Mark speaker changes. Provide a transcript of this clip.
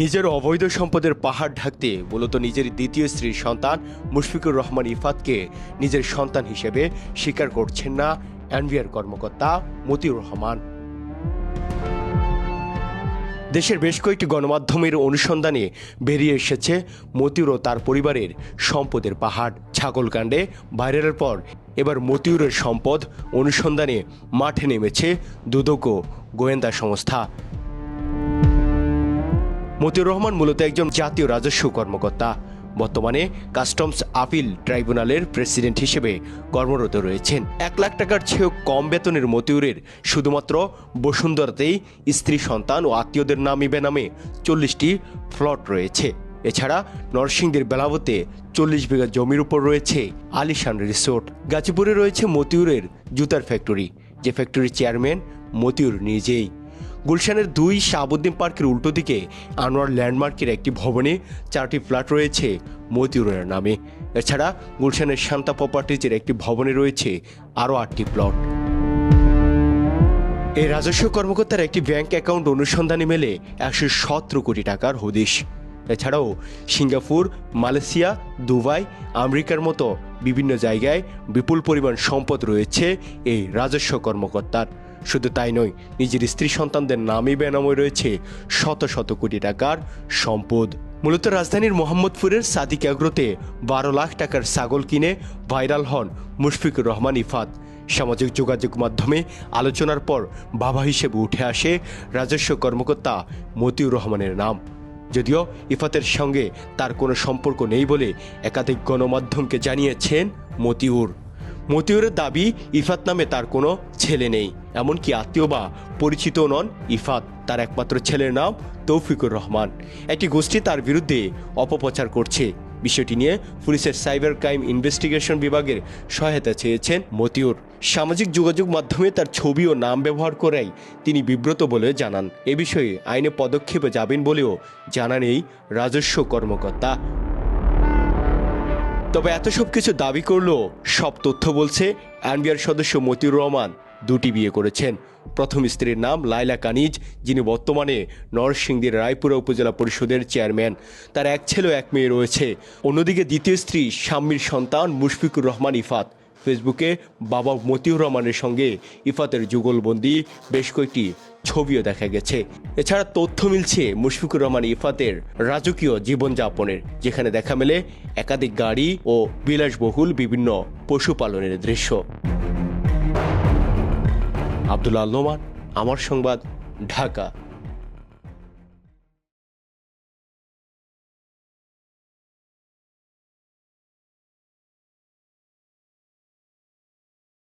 Speaker 1: নিজের অবৈধ সম্পদের পাহাড় ঢাকতে মূলত নিজের দ্বিতীয় স্ত্রীর সন্তান মুশফিকুর রহমান ইফাতকে নিজের সন্তান হিসেবে স্বীকার করছেন না এনভিআর কর্মকর্তা মতিউর রহমান। দেশের বেশ কয়েকটি গণমাধ্যমের অনুসন্ধানে বেরিয়ে এসেছে মতিউর ও তার পরিবারের সম্পদের পাহাড়। ছাগলকাণ্ডে ভাইরালের পর এবার মতিউরের সম্পদ অনুসন্ধানে মাঠে নেমেছে দুদক গোয়েন্দা সংস্থা। মতিউর রহমান মূলত একজন জাতীয় রাজস্ব কর্মকর্তা। বর্তমানে কাস্টমস আপিল ট্রাইব্যুনালের প্রেসিডেন্ট হিসেবে কর্মরত রয়েছেন। এক লাখ টাকার চেয়েও কম বেতনের মতিউরের শুধুমাত্র বসুন্ধরাতেই স্ত্রী, সন্তান ও আত্মীয়দের নামে বেনামে চল্লিশটি ফ্লট রয়েছে। এছাড়া নরসিংদীর বেলাবতে চল্লিশ বিঘা জমির উপর রয়েছে আলিশান রিসোর্ট। গাজীপুরে রয়েছে মতিউরের জুতার ফ্যাক্টরি। যে ফ্যাক্টরির চেয়ারম্যান মতিউর নিজেই। গুলশানের দুই শাহাবুদ্দিন পার্কের উল্টো দিকে আনোয়ার ল্যান্ডমার্কের একটি ভবনে চারটি ফ্ল্যাট রয়েছে মতিউরের নামে। এছাড়া গুলশানের শান্তা প্রপার্টিজের একটি ভবনে রয়েছে আরও আটটি প্লট। এই রাজস্ব কর্মকর্তার একটি ব্যাংক অ্যাকাউন্ট অনুসন্ধানে মেলে একশো সতেরো কোটি টাকার হদিশ। এছাড়াও সিঙ্গাপুর, মালয়েশিয়া, দুবাই, আমেরিকার মতো বিভিন্ন জায়গায় বিপুল পরিমাণ সম্পদ রয়েছে এই রাজস্ব কর্মকর্তার। শুধু তাই নয়, নিজের স্ত্রী সন্তানদের নামে বেনামে রয়েছে শত শত কোটি টাকার সম্পদ। মূলত রাজধানীর মোহাম্মদপুরের সাদিক এগ্রোতে বারো লাখ টাকার ছাগল কিনে ভাইরাল হন মুশফিকুর রহমান ইফাত। সামাজিক যোগাযোগ মাধ্যমে আলোচনার পর বাবা হিসেবে উঠে আসে রাজস্ব কর্মকর্তা মতিউর রহমানের নাম। যদিও ইফাতের সঙ্গে তার কোনো সম্পর্ক নেই বলে একাধিক গণমাধ্যমকে জানিয়েছেন মতিউর। মতিউরের দাবি, ইফাত নামে তার কোনো ছেলে নেই। এমনকি আত্মীয় বা পরিচিতও নন ইফাত, তার একমাত্র ছেলের নাম তৌফিকুর রহমান। একটি গোষ্ঠী তার বিরুদ্ধে অপপ্রচার করছে। বিষয়টি নিয়ে পুলিশের সাইবার ক্রাইম ইনভেস্টিগেশন বিভাগের সহায়তা চেয়েছেন মতিউর। সামাজিক যোগাযোগ মাধ্যমে তার ছবি ও নাম ব্যবহার করাই তিনি বিব্রত বলে জানান। এ বিষয়ে আইনে পদক্ষেপে যাবেন বলেও জানান এই রাজস্ব কর্মকর্তা। তবে এত সব কিছু দাবি করলেও সব তথ্য বলছে এনবিআর সদস্য মতিউর রহমান। দুটি বিয়ে করেছেন। প্রথম স্ত্রীর নাম লাইলা কানিজ, যিনি বর্তমানে নরসিংদীর রায়পুরা উপজেলা পরিষদের চেয়ারম্যান। তার এক ছেলে এক মেয়ে রয়েছে। অন্যদিকে দ্বিতীয় স্ত্রী স্বামীর সন্তান মুশফিকুর রহমান ইফাত। ফেসবুকে বাবা মতিউর রহমানের সঙ্গে ইফাতের যুগলবন্দি বেশ কয়েকটি ছবিও দেখা গেছে। এছাড়া তথ্য মিলছে মুশফিকুর রহমান ইফাতের রাজকীয় জীবনযাপনের, যেখানে দেখা মেলে একাধিক গাড়ি ও বিলাসবহুল বিভিন্ন পশুপালনের দৃশ্য। আব্দুল্লাহ নোমান, আমার সংবাদ, ঢাকা।